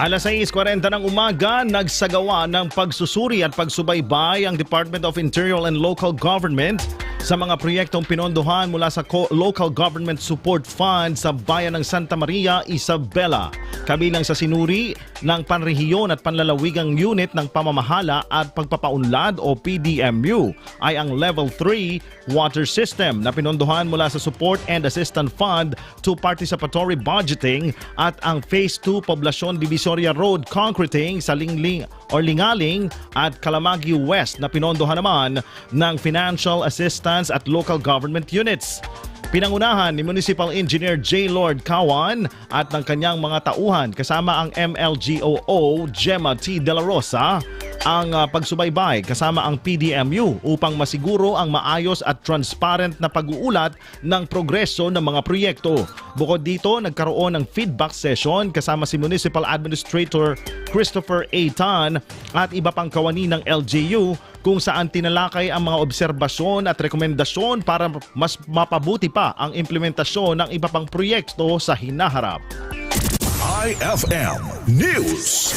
Alas 6.40 ng umaga, nagsagawa ng pagsusuri at pagsubaybay ang Department of Interior and Local Government sa mga proyektong pinondohan mula sa Local Government Support Fund sa bayan ng Santa Maria, Isabela. Kabilang sa sinuri ng panrehiyon at panlalawigang unit ng pamamahala at pagpapaunlad o PDMU ay ang Level 3 Water System na pinondohan mula sa Support and Assistance Fund to Participatory Budgeting at ang Phase 2 Poblacion Divisoria Road Concreting sa Lingling or Lingaling at Kalamagi West na pinondohan naman ng Financial Assistance at Local Government Units. Pinangunahan ni Municipal Engineer J. Lord Kawan at ng kanyang mga tauhan kasama ang MLGOO Gemma T. De La Rosa ang ah, pagsubaybay kasama ang PDMU upang masiguro ang maayos at transparent na pag-uulat ng progreso ng mga proyekto. Bukod dito, nagkaroon ng feedback session kasama si Municipal Administrator Christopher A. Tan at iba pang kawani ng LGU kung saan tinalakay ang mga obserbasyon at rekomendasyon para mas mapabuti pa ang implementasyon ng iba pang proyekto sa hinaharap. IFM News.